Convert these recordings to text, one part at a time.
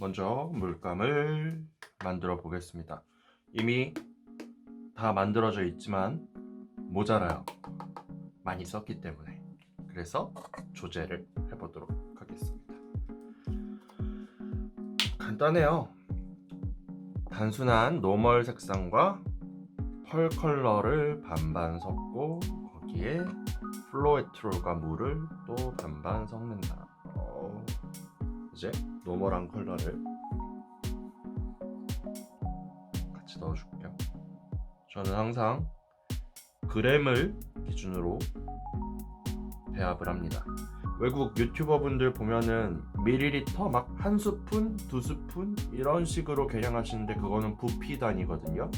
먼저 물감을 만들어 보겠습니다. 이미 다 만들어져 있지만 모자라요. 많이 썼기 때문에. 그래서 조제를 해보도록 하겠습니다. 간단해요. 단순한 노멀 색상과 펄 컬러를 반반 섞고 거기에 플로에트롤과 물을 또 반반 섞는다. 어, 이제 노멀한 컬러를 같이 넣어줄게요. 저는 항상 그램을 기준으로 배합을 합니다. 외국 유튜버분들 보면은 밀리리터 막 한 스푼, 두 스푼 이런 식으로 계량하시는데 그거는 부피 단위거든요.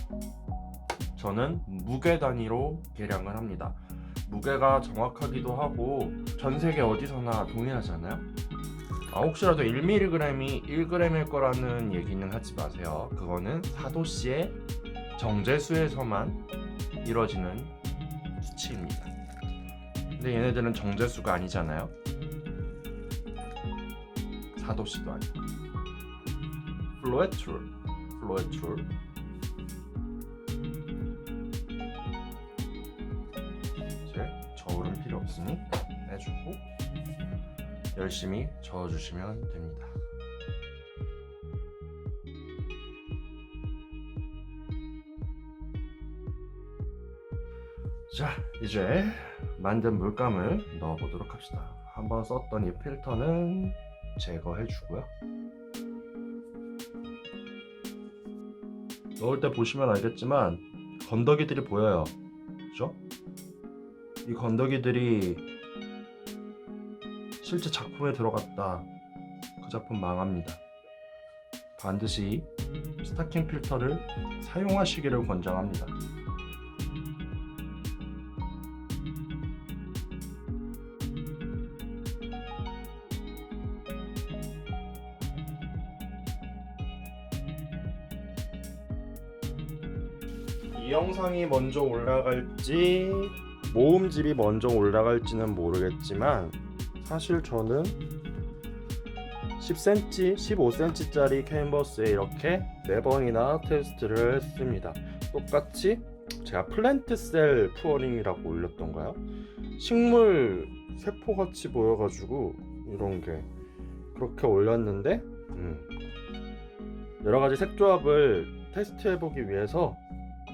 저는 무게 단위로 계량을 합니다. 무게가 정확하기도 하고 전 세계 어디서나 동일하잖아요. 아, 혹시라도 1mg이 1g일 거라는 얘기는 하지 마세요. 그거는 사도씨의 정제수에서만 이루어지는 수치입니다. 근데 얘네들은 정제수가 아니잖아요. 사도씨도 아니고. 플로에트롤. 이제 저울은 필요 없으니 빼주고 열심히 저어주시면 됩니다. 자, 이제 만든 물감을 넣어보도록 합시다. 한번 썼던 이 필터는 제거해 주고요. 넣을 때 보시면 알겠지만 건더기들이 보여요. 그죠? 이 건더기들이 실제 작품에 들어갔다. 그 작품 망합니다. 반드시 스타킹 필터를 사용하시기를 권장합니다. 이 영상이 먼저 올라갈지 모음집이 먼저 올라갈지는 모르겠지만 사실 저는 10cm, 15cm짜리 캔버스에 이렇게 4번이나 테스트를 했습니다. 똑같이 제가 플랜트 셀 푸어링이라고 올렸던가요? 식물 세포같이 보여가지고 이런 게 그렇게 올렸는데 음, 여러 가지 색조합을 테스트해보기 위해서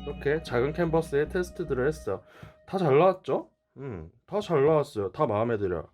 이렇게 작은 캔버스에 테스트들을 했어요. 다 잘 나왔죠? 음, 다 잘 나왔어요. 다 마음에 들어요.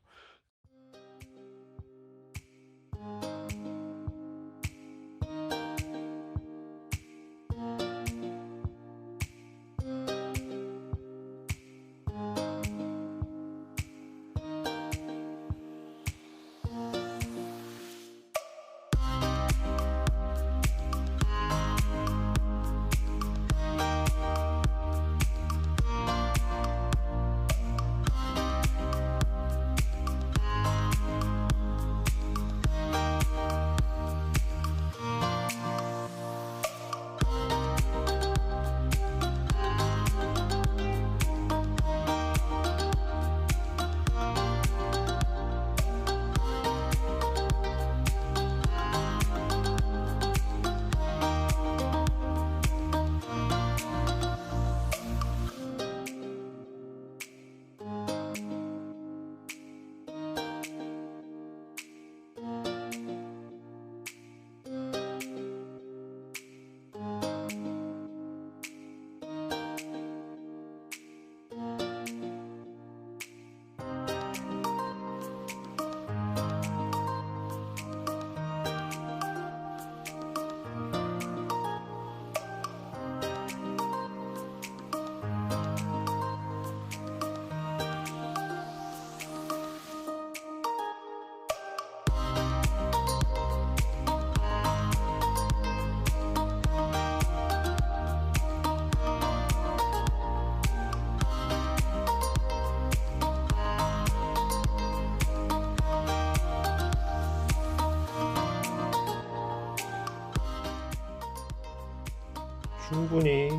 충분히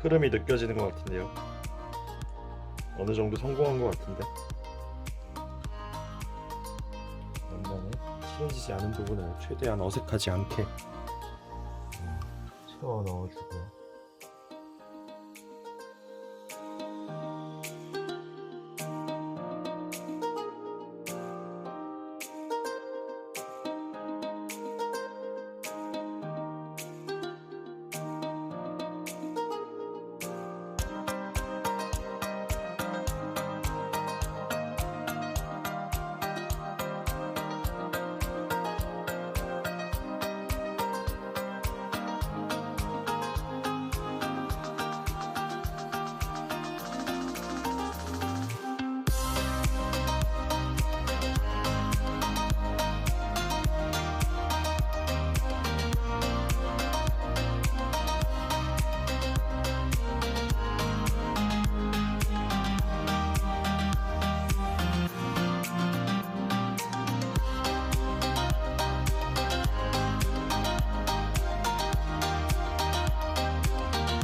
흐름이 느껴지는 것 같은데요. 어느 정도 성공한 것 같은데. 완전히 친해지지 않은 부분을 최대한 어색하지 않게 음, 채워 넣어주고요.